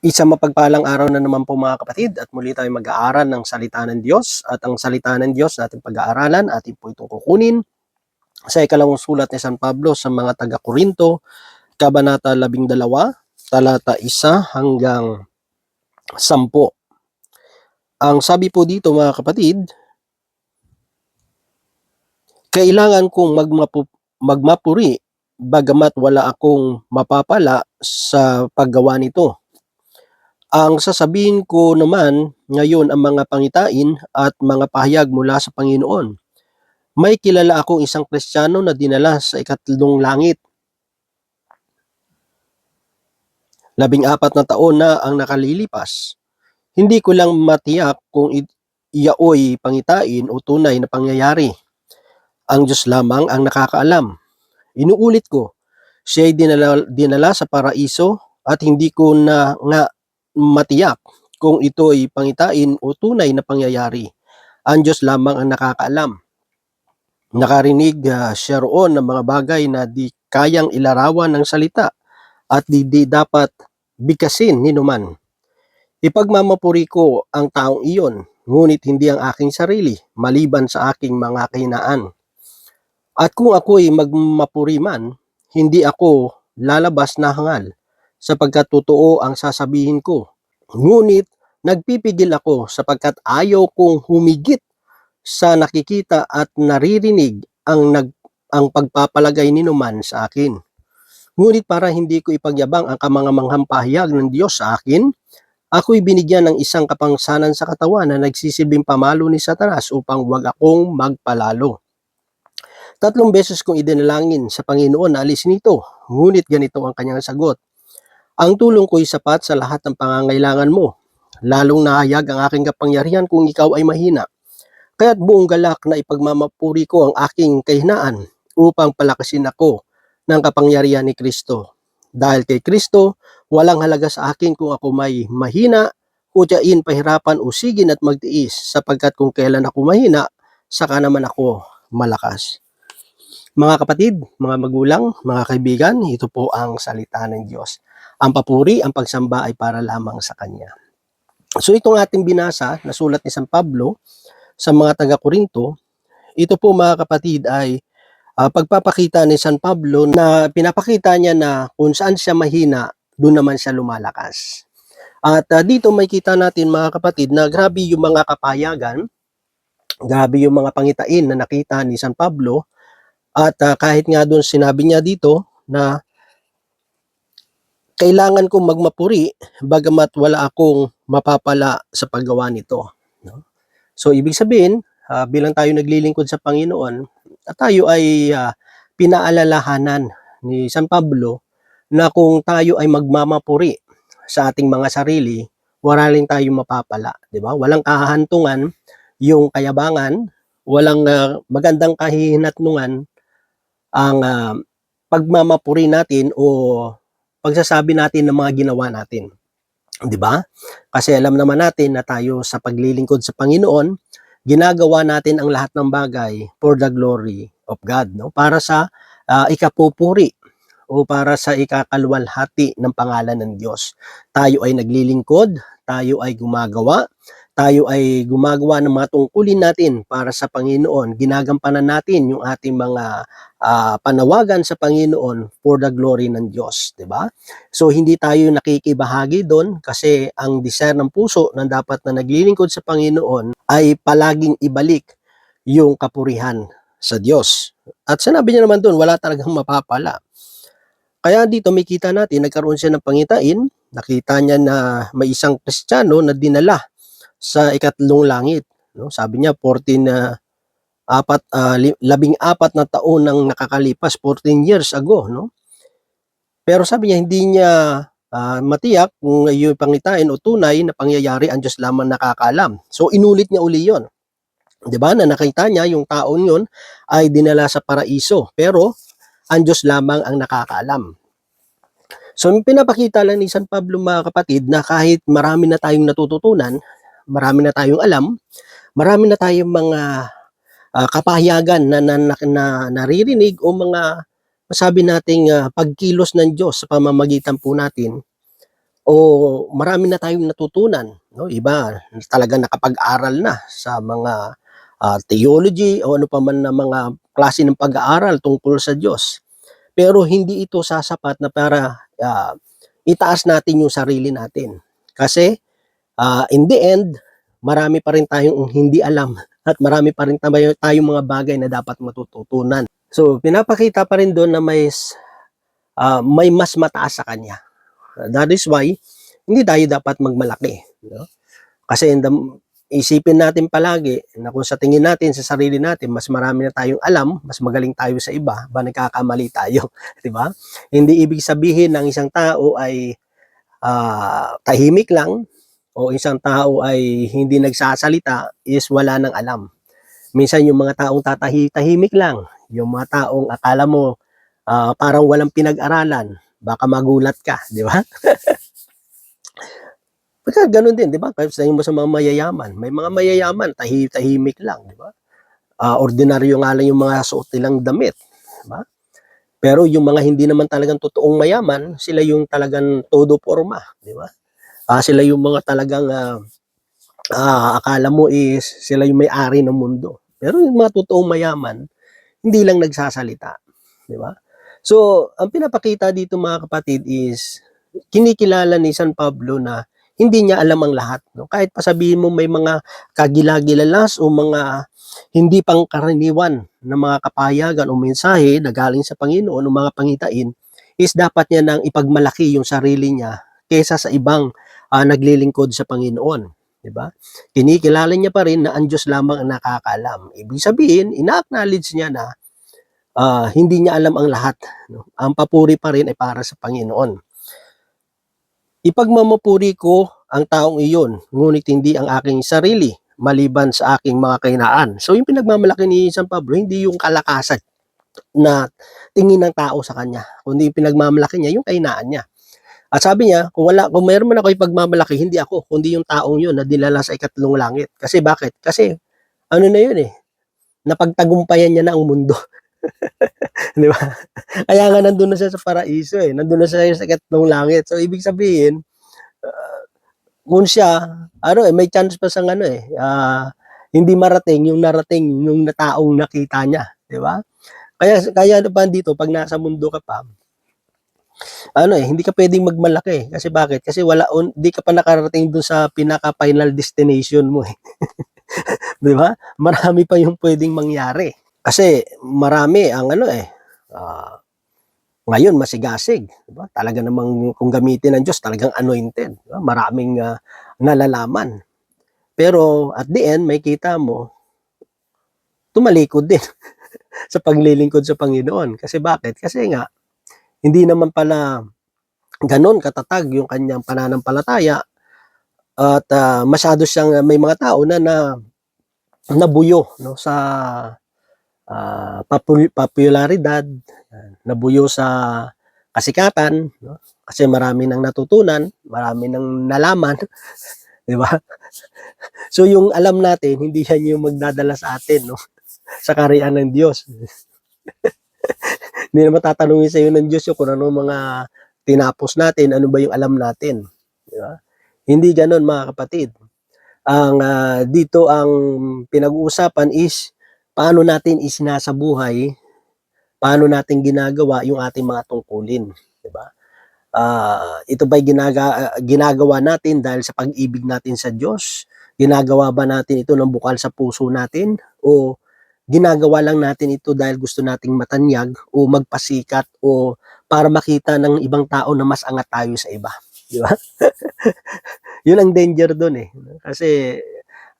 Isang mapagpalang araw na naman po mga kapatid. At muli tayo mag-aaral ng salita ng Diyos. At ang salita ng Diyos natin pag-aaralan atin po itong kukunin sa ikalawang sulat ni San Pablo sa mga taga-Korinto, Kabanata 12, talata 1 hanggang 10. Ang sabi po dito mga kapatid, kailangan kong magmapu, magmapuri bagamat wala akong mapapala sa paggawa nito ang sasabihin ko naman ngayon ang mga pangitain at mga pahayag mula sa Panginoon. May kilala akong isang Kristiyano na dinala sa ikatlong langit. Labing apat na taon na ang nakalilipas. Hindi ko lang matiyak kung iyaoy pangitain o tunay na pangyayari. Ang Diyos lamang ang nakakaalam. Inuulit ko, siya'y dinala, dinala sa paraiso at hindi ko na nga matiyak kung ito ay pangitain o tunay na pangyayari. Ang Diyos lamang ang nakakaalam. Nakarinig uh, siya roon ng mga bagay na di kayang ilarawan ng salita at di, di dapat bikasin ni numan. Ipagmamapuri ko ang taong iyon, ngunit hindi ang aking sarili, maliban sa aking mga kahinaan. At kung ako'y magmapuri man, hindi ako lalabas na hangal, sapagkat totoo ang sasabihin ko. Ngunit nagpipigil ako sapagkat ayaw kong humigit sa nakikita at naririnig ang nag ang pagpapalagay ni numan sa akin. Ngunit para hindi ko ipagyabang ang kamangamanghang pahayag ng Diyos sa akin, ako'y binigyan ng isang kapangsanan sa katawan na nagsisilbing pamalo ni Satanas upang wag akong magpalalo. Tatlong beses kong idinalangin sa Panginoon na alisin ito, ngunit ganito ang kanyang sagot. Ang tulong ko'y sapat sa lahat ng pangangailangan mo. Lalong nahayag ang aking kapangyarihan kung ikaw ay mahina. Kaya't buong galak na ipagmamapuri ko ang aking kahinaan upang palakasin ako ng kapangyarihan ni Kristo. Dahil kay Kristo, walang halaga sa akin kung ako may mahina, kutyain, pahirapan, usigin at magtiis, sapagkat kung kailan ako mahina, saka naman ako malakas. Mga kapatid, mga magulang, mga kaibigan, ito po ang salita ng Diyos. Ang papuri, ang pagsamba ay para lamang sa Kanya. So itong ating binasa na sulat ni San Pablo sa mga taga-Korinto, ito po mga kapatid ay uh, pagpapakita ni San Pablo na pinapakita niya na kung saan siya mahina, doon naman siya lumalakas. At uh, dito may kita natin mga kapatid na grabe yung mga kapayagan, grabe yung mga pangitain na nakita ni San Pablo at uh, kahit nga doon sinabi niya dito na kailangan kong magmapuri bagamat wala akong mapapala sa paggawa nito. No? So ibig sabihin, uh, bilang tayo naglilingkod sa Panginoon, at tayo ay uh, pinaalalahanan ni San Pablo na kung tayo ay magmamapuri sa ating mga sarili, wala rin tayong mapapala, 'di ba? Walang kahahantungan yung kayabangan, walang uh, magandang kahihinatnungan ang uh, pagmamapuri natin o pagsasabi natin ng mga ginawa natin. 'Di ba? Kasi alam naman natin na tayo sa paglilingkod sa Panginoon, ginagawa natin ang lahat ng bagay for the glory of God, no? Para sa uh, ikapupuri o para sa ikakalwalhati ng pangalan ng Diyos. Tayo ay naglilingkod, tayo ay gumagawa tayo ay gumagawa ng mga tungkulin natin para sa Panginoon. Ginagampanan natin yung ating mga uh, panawagan sa Panginoon for the glory ng Diyos, 'di ba? So hindi tayo nakikibahagi doon kasi ang desire ng puso na dapat na naglilingkod sa Panginoon ay palaging ibalik yung kapurihan sa Diyos. At sinabi niya naman doon, wala talagang mapapala. Kaya dito may kita natin, nagkaroon siya ng pangitain, nakita niya na may isang Kristiyano na dinala sa ikatlong langit. No? Sabi niya 14 na uh, apat uh, labing apat na taon nang nakakalipas 14 years ago no pero sabi niya hindi niya uh, matiyak kung yung pangitain o tunay na pangyayari ang Diyos lamang nakakaalam so inulit niya uli yon 'di ba na nakita niya yung taon yon ay dinala sa paraiso pero ang Diyos lamang ang nakakaalam So, pinapakita lang ni San Pablo mga kapatid na kahit marami na tayong natututunan, marami na tayong alam, marami na tayong mga uh, kapahayagan na, na, na, na naririnig o mga masabi nating uh, pagkilos ng Diyos sa pamamagitan po natin, o marami na tayong natutunan, no? Iba talagang nakapag-aral na sa mga ah, theology o ano pa man na mga klase ng pag-aaral tungkol sa Diyos. Pero hindi ito sasapat na para ah, itaas natin yung sarili natin. Kasi ah, in the end, marami pa rin tayong hindi alam at marami pa rin tayo, tayong mga bagay na dapat matututunan. So, pinapakita pa rin doon na may, ah, may mas mataas sa kanya. That is why, hindi tayo dapat magmalaki. No? Kasi in the, isipin natin palagi na kung sa tingin natin sa sarili natin, mas marami na tayong alam, mas magaling tayo sa iba, ba nagkakamali tayo, 'di ba? Hindi ibig sabihin ng isang tao ay ah, tahimik lang o isang tao ay hindi nagsasalita is wala nang alam. Minsan yung mga taong tatahi tahimik lang, yung mga taong akala mo ah, parang walang pinag-aralan, baka magulat ka, di ba? Pagka ganun din, di ba? Kahit sa mo sa mga mayayaman, may mga mayayaman, tahi, tahimik lang, di ba? Ah, ordinaryo nga lang yung mga suot nilang damit, di ba? Pero yung mga hindi naman talagang totoong mayaman, sila yung talagang todo forma, di ba? Ah, sila yung mga talagang ah, ah, akala mo is sila yung may-ari ng mundo. Pero yung mga totoong mayaman, hindi lang nagsasalita, di ba? So, ang pinapakita dito mga kapatid is kinikilala ni San Pablo na hindi niya alam ang lahat. No? Kahit pa sabihin mo may mga kagilagilalas o mga hindi pangkaraniwan na mga kapayagan o mensahe na galing sa Panginoon o mga pangitain, is dapat niya nang ipagmalaki yung sarili niya kaysa sa ibang ah, naglilingkod sa Panginoon. 'di ba? Kinikilala niya pa rin na ang Diyos lamang ang nakakaalam. Ibig sabihin, ina-acknowledge niya na ah, hindi niya alam ang lahat. No? Ang papuri pa rin ay para sa Panginoon. Ipagmamapuri ko ang taong iyon, ngunit hindi ang aking sarili, maliban sa aking mga kainaan. So yung pinagmamalaki ni San Pablo, hindi yung kalakasan na tingin ng tao sa kanya, kundi yung pinagmamalaki niya yung kainaan niya. At sabi niya, kung wala, kung mayroon man ako ipagmamalaki, hindi ako, kundi yung taong yun na dinala sa ikatlong langit. Kasi bakit? Kasi ano na yun eh, napagtagumpayan niya na ang mundo. Di ba? Kaya nga nandun na siya sa paraiso eh. Nandun na siya sa ikatlong langit. So, ibig sabihin, uh, kung siya, ano eh, may chance pa sa ano eh, ah, hindi marating yung narating yung taong nakita niya. Di ba? Kaya, kaya pa dito, pag nasa mundo ka pa, ano eh, hindi ka pwedeng magmalaki. Kasi bakit? Kasi wala, on, di ka pa nakarating dun sa pinaka-final destination mo eh. Di ba? Marami pa yung pwedeng mangyari. Kasi marami ang ano eh, ah, ngayon masigasig, di ba? Talaga namang kung gamitin ng Diyos, talagang anointed, di ba? Maraming ah, nalalaman. Pero at the end, may kita mo, tumalikod din sa paglilingkod sa Panginoon. Kasi bakit? Kasi nga, hindi naman pala ganon katatag yung kanyang pananampalataya at ah, masyado siyang may mga tao na na nabuyo no sa ah, popul- popularidad, nabuyo sa kasikatan, no? kasi marami nang natutunan, marami nang nalaman, di ba? So yung alam natin, hindi yan yung magdadala sa atin, no? sa kariyan ng Diyos. hindi naman tatanungin sa iyo ng Diyos yung kung ano mga tinapos natin, ano ba yung alam natin. Di ba? Hindi ganon mga kapatid. Ang ah, dito ang pinag-uusapan is paano natin isinasabuhay, paano natin ginagawa yung ating mga tungkulin, 'di ba? Ah, ito ba'y ginaga, ginagawa natin dahil sa pag-ibig natin sa Diyos? Ginagawa ba natin ito ng bukal sa puso natin o ginagawa lang natin ito dahil gusto nating matanyag o magpasikat o para makita ng ibang tao na mas angat tayo sa iba, di ba? Yun ang danger doon eh. Kasi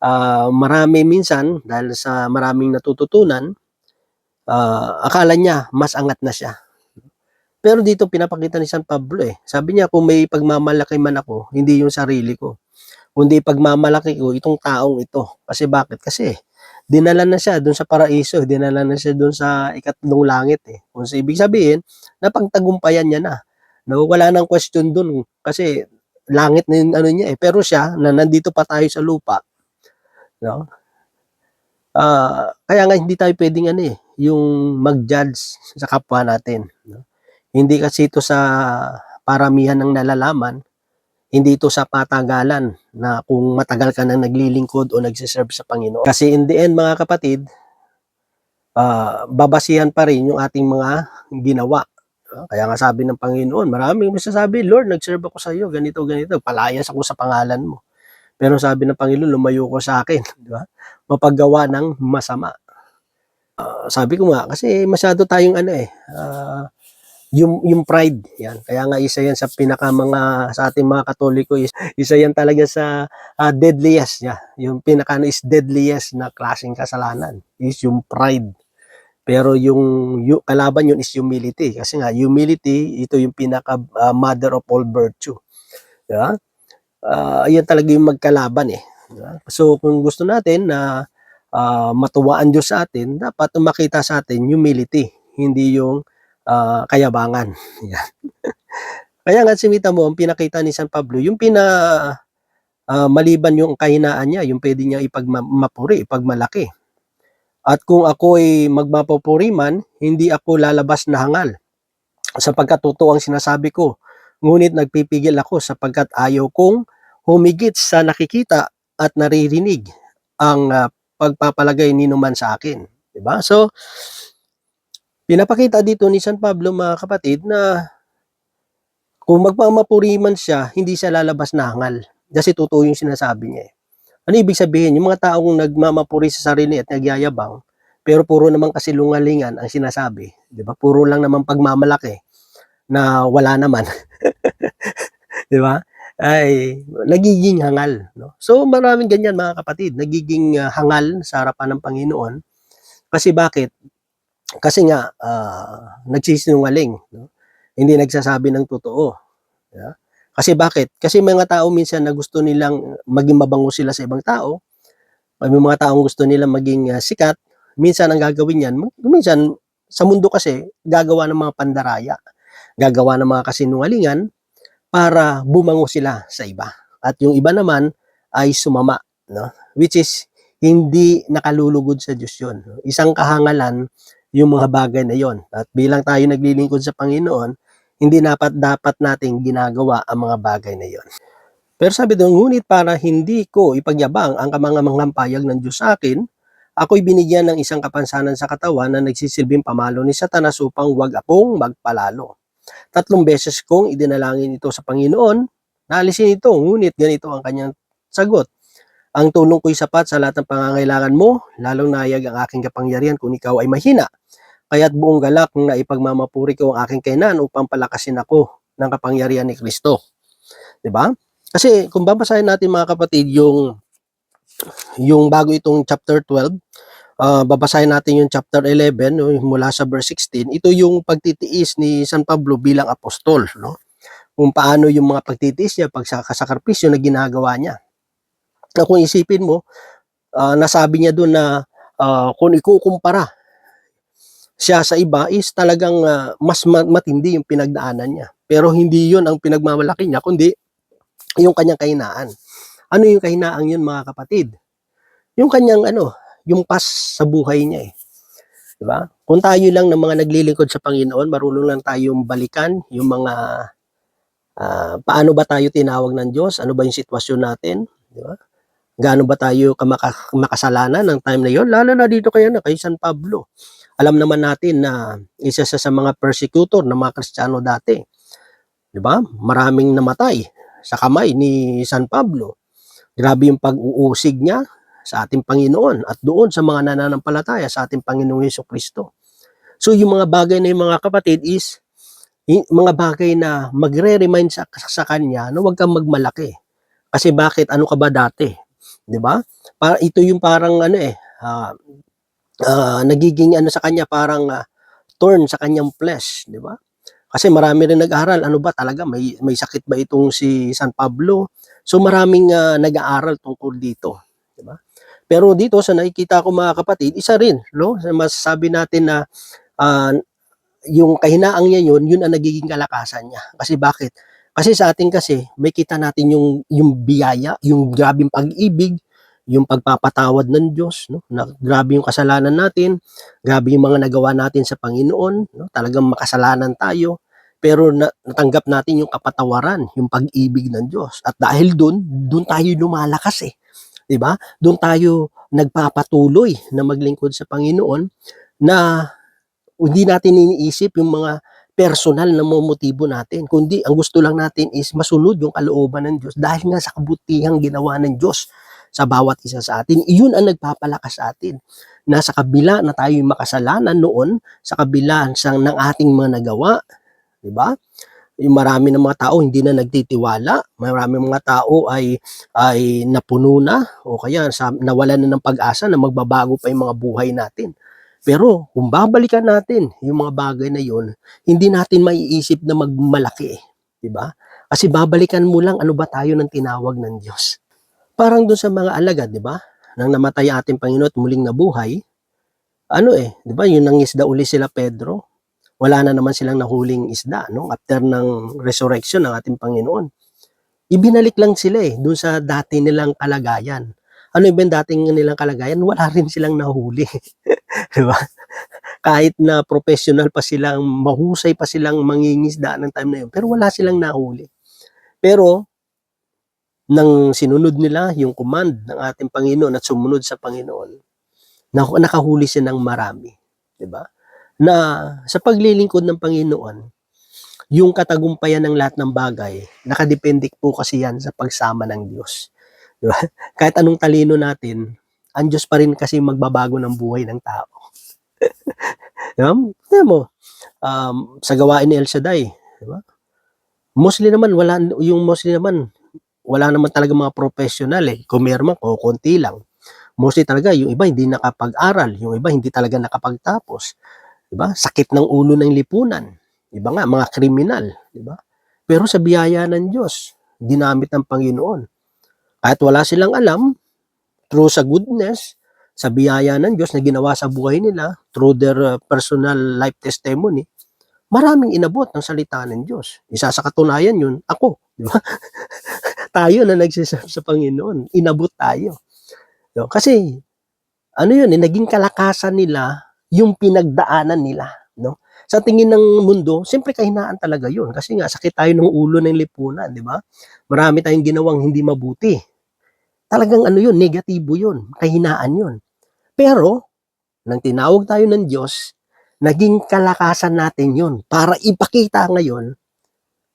ah, marami minsan dahil sa maraming natututunan, ah, akala niya mas angat na siya. Pero dito pinapakita ni San Pablo eh. Sabi niya kung may pagmamalaki man ako, hindi yung sarili ko. Kundi pagmamalaki ko itong taong ito. Kasi bakit? Kasi dinala na siya doon sa paraiso, dinala na siya doon sa ikatlong langit eh. Kung sa ibig sabihin, napagtagumpayan niya na. No, wala nang question doon kasi langit na yung ano niya eh. Pero siya, na nandito pa tayo sa lupa, no? Ah, kaya nga hindi tayo pwedeng ano eh, yung mag-judge sa kapwa natin, no? Hindi kasi ito sa paramihan ng nalalaman, Hindi ito sa patagalan na kung matagal ka nang naglilingkod o nagsiserve sa Panginoon. Kasi in the end, mga kapatid, ah, babasihan pa rin yung ating mga ginawa. Ah, Kaya nga sabi ng Panginoon, maraming masasabi, Lord, nag-serve ako sa iyo, ganito, ganito, palayas ako sa pangalan mo. Pero sabi ng Panginoon, lumayo ko sa akin, di ba? Mapaggawa ng masama. Ah, sabi ko nga, kasi masyado tayong ano eh, ah, yung yung pride. Yan. Kaya nga isa yan sa pinaka mga sa ating mga katoliko is isa yan talaga sa ah, deadliest. Yeah. yung pinaka is deadliest na klaseng kasalanan is yung pride. Pero yung, yung kalaban yun is humility. Kasi nga humility ito yung pinaka ah, mother of all virtue. Yeah? Ah, yan talaga yung magkalaban eh. Diba? so kung gusto natin na ah, matuwaan Diyos sa atin dapat makita sa atin humility. Hindi yung ah, kayabangan. Yan. Kaya nga simita mo, ang pinakita ni San Pablo, yung pina ah, maliban yung kahinaan niya, yung pwede niya ipagmapuri, ipagmalaki. At kung ako ay magmapupuri man, hindi ako lalabas na hangal. Sapagkat totoo ang sinasabi ko. Ngunit nagpipigil ako sapagkat ayaw kong humigit sa nakikita at naririnig ang ah, pagpapalagay ni numan sa akin. Diba? So, pinapakita dito ni San Pablo mga kapatid na kung magpamapuri man siya, hindi siya lalabas na hangal. Kasi totoo yung sinasabi niya eh. Ano ibig sabihin? Yung mga taong nagmamapuri sa sarili at nagyayabang, pero puro naman kasi lungalingan ang sinasabi. Di ba? Puro lang naman pagmamalaki na wala naman. di ba? Ay, nagiging hangal. No? So maraming ganyan mga kapatid, nagiging ah, hangal sa harapan ng Panginoon. Kasi bakit? Kasi nga, ah, nagsisinungaling. No? Hindi nagsasabi ng totoo. Yeah? Kasi bakit? Kasi mga tao minsan na gusto nilang maging mabango sila sa ibang tao. May mga taong gusto nilang maging ah, sikat. Minsan ang gagawin yan, minsan sa mundo kasi, gagawa ng mga pandaraya. Gagawa ng mga kasinungalingan para bumango sila sa iba. At yung iba naman ay sumama. No? Which is, hindi nakalulugod sa Diyos yun. Isang kahangalan yung mga bagay na yon. At bilang tayo naglilingkod sa Panginoon, hindi dapat dapat nating ginagawa ang mga bagay na yon. Pero sabi doon, ngunit para hindi ko ipagyabang ang kamangamang payag ng Diyos sa akin, ako'y binigyan ng isang kapansanan sa katawan na nagsisilbing pamalo ni Satanas upang wag akong magpalalo. Tatlong beses kong idinalangin ito sa Panginoon, naalisin ito, ngunit ganito ang kanyang sagot. Ang tulong ko'y sapat sa lahat ng pangangailangan mo, lalong nayag ang aking kapangyarihan kung ikaw ay mahina. Kaya't buong galak na ipagmamapuri ko ang aking kainan upang palakasin ako ng kapangyarihan ni Kristo. ba? Kasi kung babasahin natin mga kapatid yung yung bago itong chapter 12, ah, babasahin natin yung chapter 11 no, mula sa verse 16. Ito yung pagtitiis ni San Pablo bilang apostol, no? Kung paano yung mga pagtitiis niya, pagsakasakripisyo na ginagawa niya. Na kung isipin mo, ah, nasabi niya doon na ah, kung ikukumpara siya sa iba is talagang ah, mas ma- matindi yung pinagdaanan niya. Pero hindi yun ang pinagmamalaki niya, kundi yung kanyang kahinaan. Ano yung kahinaan yun mga kapatid? Yung kanyang ano, yung pas sa buhay niya eh. 'Di ba? Kung tayo lang ng mga naglilingkod sa Panginoon, marunong lang tayong balikan yung mga ah, paano ba tayo tinawag ng Diyos? Ano ba yung sitwasyon natin? 'Di ba? Gaano ba tayo kamaka- makasalanan ng time na yon? Lalo na dito kaya na kay San Pablo. Alam naman natin na isa siya sa mga persecutor ng mga Kristiyano dati. 'Di ba? Maraming namatay sa kamay ni San Pablo. Grabe yung pag-uusig niya sa ating Panginoon at doon sa mga nananampalataya sa ating Panginoong Yeso Kristo. So yung mga bagay na yung mga kapatid is y- mga bagay na magre-remind sa, sa kanya na huwag kang magmalaki. Kasi bakit? Ano ka ba dati? 'Di ba? Para ito yung parang ano eh ah, ah, nagiging ano sa kanya parang ah, thorn sa kanyang flesh, 'di ba? Kasi marami rin nag-aaral, ano ba talaga may may sakit ba itong si San Pablo? So maraming ah, nag-aaral tungkol dito, 'di ba? Pero dito sa nakikita ko mga kapatid, isa rin, no? Masasabi natin na ah, yung kahinaang niya yun, yun ang nagiging kalakasan niya. Kasi bakit? Kasi sa atin kasi, may kita natin yung, yung biyaya, yung grabing pag-ibig, yung pagpapatawad ng Diyos, no? Na, grabe yung kasalanan natin, grabe yung mga nagawa natin sa Panginoon, no? Talagang makasalanan tayo. pero na, natanggap natin yung kapatawaran, yung pag-ibig ng Diyos. At dahil doon, doon tayo lumalakas eh. 'Di ba? Doon tayo nagpapatuloy na maglingkod sa Panginoon na hindi natin iniisip yung mga personal na motibo natin, kundi ang gusto lang natin is masunod yung kalooban ng Diyos dahil nga sa kabutihang ginawa ng Diyos sa bawat isa sa atin. Iyon ang nagpapalakas sa atin. Na sa kabila na tayo makasalanan noon, sa kabila sa, ng ating mga nagawa, di ba? Yung marami ng mga tao hindi na nagtitiwala, marami mga tao ay ay napuno na o kaya sa, nawalan na ng pag-asa na magbabago pa yung mga buhay natin. Pero kung babalikan natin yung mga bagay na yon, hindi natin maiisip na magmalaki, eh, 'di ba? Kasi babalikan mo lang ano ba tayo ng tinawag ng Diyos. Parang doon sa mga alagad, 'di ba? Nang namatay ating Panginoon at muling nabuhay, ano eh, 'di ba? Yung nangisda uli sila Pedro. Wala na naman silang nahuling isda, no? After ng resurrection ng ating Panginoon. Ibinalik lang sila eh, doon sa dati nilang kalagayan. Ano yung dating nilang kalagayan? Wala rin silang nahuli. Di ba? Kahit na professional pa silang, mahusay pa silang mangingisda ng time na yun, pero wala silang nahuli. Pero, nang sinunod nila yung command ng ating Panginoon at sumunod sa Panginoon, nak- nakahuli siya ng marami. Di ba? Na sa paglilingkod ng Panginoon, yung katagumpayan ng lahat ng bagay, nakadepende po kasi yan sa pagsama ng Diyos. Di ba? Kahit anong talino natin, ang Diyos pa rin kasi magbabago ng buhay ng tao. di ba? Tignan mo, um, sa gawain ni El Shaddai, di ba? Mostly naman, wala, yung mostly naman, wala naman talaga mga professional eh. Kung meron man, o konti lang. Mostly talaga, yung iba hindi nakapag-aral, yung iba hindi talaga nakapagtapos. Di ba? Sakit ng ulo ng lipunan. Iba nga, mga kriminal. Di ba? Pero sa biyaya ng Diyos, ginamit ng Panginoon. Kahit wala silang alam, through sa goodness, sa biyaya ng Diyos na ginawa sa buhay nila, through their uh, personal life testimony, maraming inabot ng salita ng Diyos. Isa sa katunayan yun, ako. Di ba? tayo na nagsiserve sa Panginoon, inabot tayo. No? Kasi, ano yun, eh, naging kalakasan nila yung pinagdaanan nila. No? Sa tingin ng mundo, siyempre kahinaan talaga yun. Kasi nga, sakit tayo ng ulo ng lipunan, di ba? Marami tayong ginawang hindi mabuti. Talagang ano yun, negatibo yun, kahinaan yun. Pero, nang tinawag tayo ng Diyos, naging kalakasan natin yun para ipakita ngayon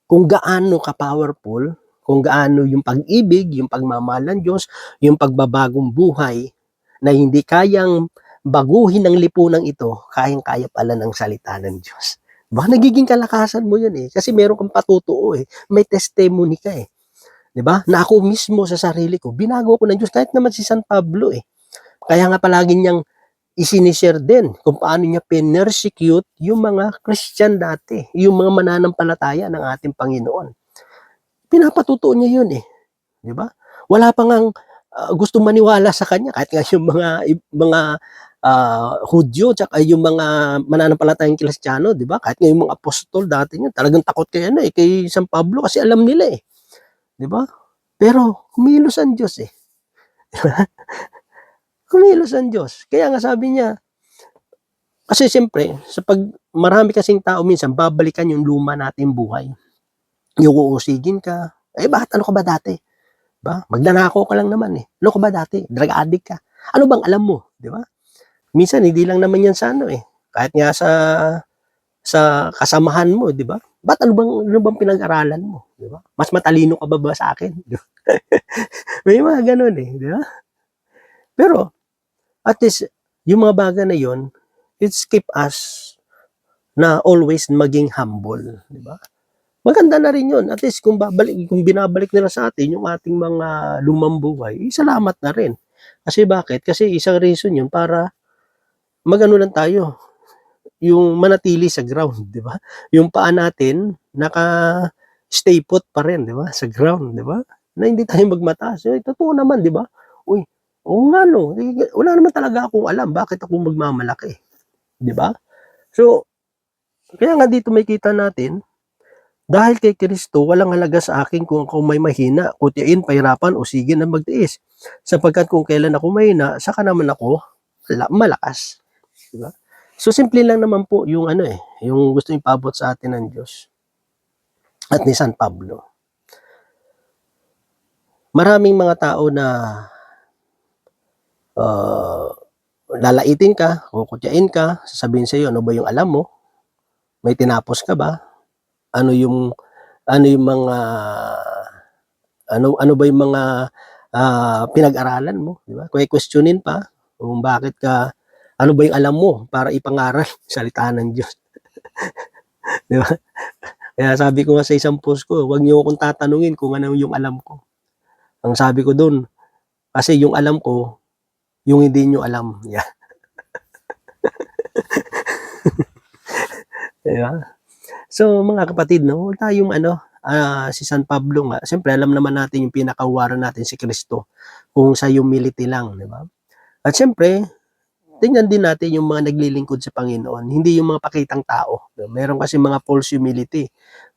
kung gaano ka-powerful, kung gaano yung pag-ibig, yung pagmamahal ng Diyos, yung pagbabagong buhay na hindi kayang baguhin ng lipunang ito, kayang-kaya pala ng salita ng Diyos. Ba, nagiging kalakasan mo yun eh. Kasi meron kang patutuo eh. May testimony ka eh. 'Di ba? Na ako mismo sa sarili ko, binago ko ng Diyos kahit naman si San Pablo eh. Kaya nga palagi niyang isinishare din kung paano niya pinersecute yung mga Christian dati, yung mga mananampalataya ng ating Panginoon. Pinapatutuo niya yun eh. Di ba? Wala pa ngang uh, gusto maniwala sa kanya kahit nga yung mga mga uh, Hudyo tsaka yung mga mananampalatayang Kristiyano, di ba? Kahit nga yung mga apostol dati niya, talagang takot kay ano eh, kay San Pablo kasi alam nila eh. Di ba? Pero kumilos ang Diyos eh. kumilos ang Diyos. Kaya nga sabi niya, kasi siyempre, sa pag marami kasing tao minsan, babalikan yung luma natin buhay. Yung uusigin ka, eh bakit ano ka ba dati? Ba? Magnanakaw ka lang naman eh. Ano ka ba dati? Drug addict ka. Ano bang alam mo? Di ba? Minsan, hindi lang naman yan sa ano eh. Kahit nga sa sa kasamahan mo, di ba? Ba't ano bang, ano bang pinag-aralan mo? Di ba? Mas matalino ka ba ba sa akin? May mga ganun eh, di ba? Pero, at least, yung mga bagay na yon it's keep us na always maging humble, di ba? Maganda na rin yun. At least kung babalik, kung binabalik nila sa atin yung ating mga lumang buhay, eh, salamat na rin. Kasi bakit? Kasi isang reason yun para magano lang tayo, yung manatili sa ground, di ba? Yung paa natin, naka stay put pa rin, di ba? Sa ground, di ba? Na hindi tayo magmataas. Eh, totoo naman, di ba? Uy, oo nga no, wala naman talaga akong alam bakit ako magmamalaki. Di ba? So, kaya nga dito may kita natin, dahil kay Kristo, walang halaga sa akin kung ako may mahina, kutiin, pahirapan, o sige na magtiis. Sapagkat kung kailan ako mahina, saka naman ako malakas. Diba? So, simple lang naman po yung ano eh, yung gusto ipabot sa atin ng Diyos. at ni San Pablo. Maraming mga tao na uh, lalaitin ka, kukutyain ka, sasabihin sa iyo, ano ba yung alam mo? May tinapos ka ba? Ano yung ano yung mga ano ano ba yung mga ah, pinag-aralan mo, di ba? Kaya questionin pa kung bakit ka ano ba yung alam mo para ipangaral salita ng Diyos. di ba? Kaya sabi ko nga sa isang post ko, huwag niyo akong tatanungin kung ano yung alam ko. Ang sabi ko doon, kasi yung alam ko, yung hindi nyo alam. Yeah. diba? So, mga kapatid, no, huwag tayong ano, ah, si San Pablo nga, siyempre alam naman natin yung pinakawaran natin si Kristo, kung sa humility lang, di ba? At siyempre, tingnan din natin yung mga naglilingkod sa Panginoon, hindi yung mga pakitang tao. Meron kasi mga false humility.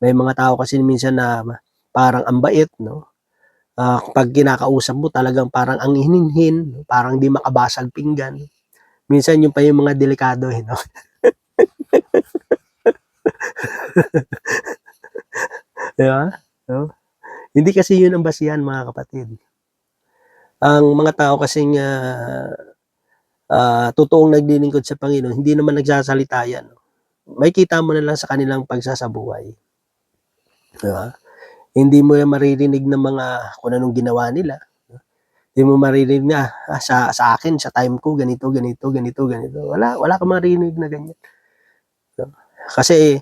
May mga tao kasi minsan na parang ambait, no? Ah, pag kinakausap mo talagang parang ang hininhin, parang di makabasag pinggan. Minsan yung pa yung mga delikado, eh, no? Di ba? No? Hindi kasi yun ang basihan, mga kapatid. Ang mga tao kasing ah, ah, totoong naglilingkod sa Panginoon, hindi naman nagsasalita yan. May kita mo na lang sa kanilang pagsasabuhay. Di ba? Hindi mo yan maririnig ng mga kung anong ginawa nila. Hindi mo maririnig na ah, sa, sa akin, sa time ko, ganito, ganito, ganito, ganito. Wala, wala ka maririnig na ganyan. No? Kasi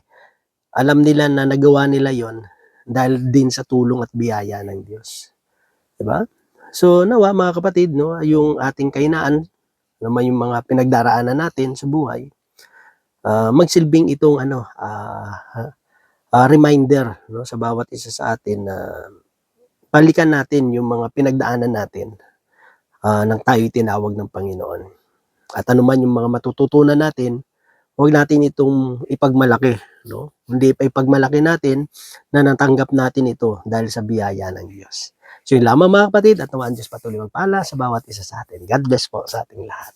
alam nila na nagawa nila yon dahil din sa tulong at biyaya ng Diyos. 'Di ba? So nawa mga kapatid, no, yung ating kainaan, naman yung mga pinagdaraanan natin sa buhay, ah, magsilbing itong ano, ah, ah, reminder no sa bawat isa sa atin na balikan natin yung mga pinagdaanan natin ah, nang tayo tinawag ng Panginoon. At ano man yung mga matututunan natin, huwag natin itong ipagmalaki, no? Hindi pa ipagmalaki natin na natanggap natin ito dahil sa biyaya ng Diyos. So yun lamang mga kapatid at naman Diyos patuloy magpala sa bawat isa sa atin. God bless po sa ating lahat.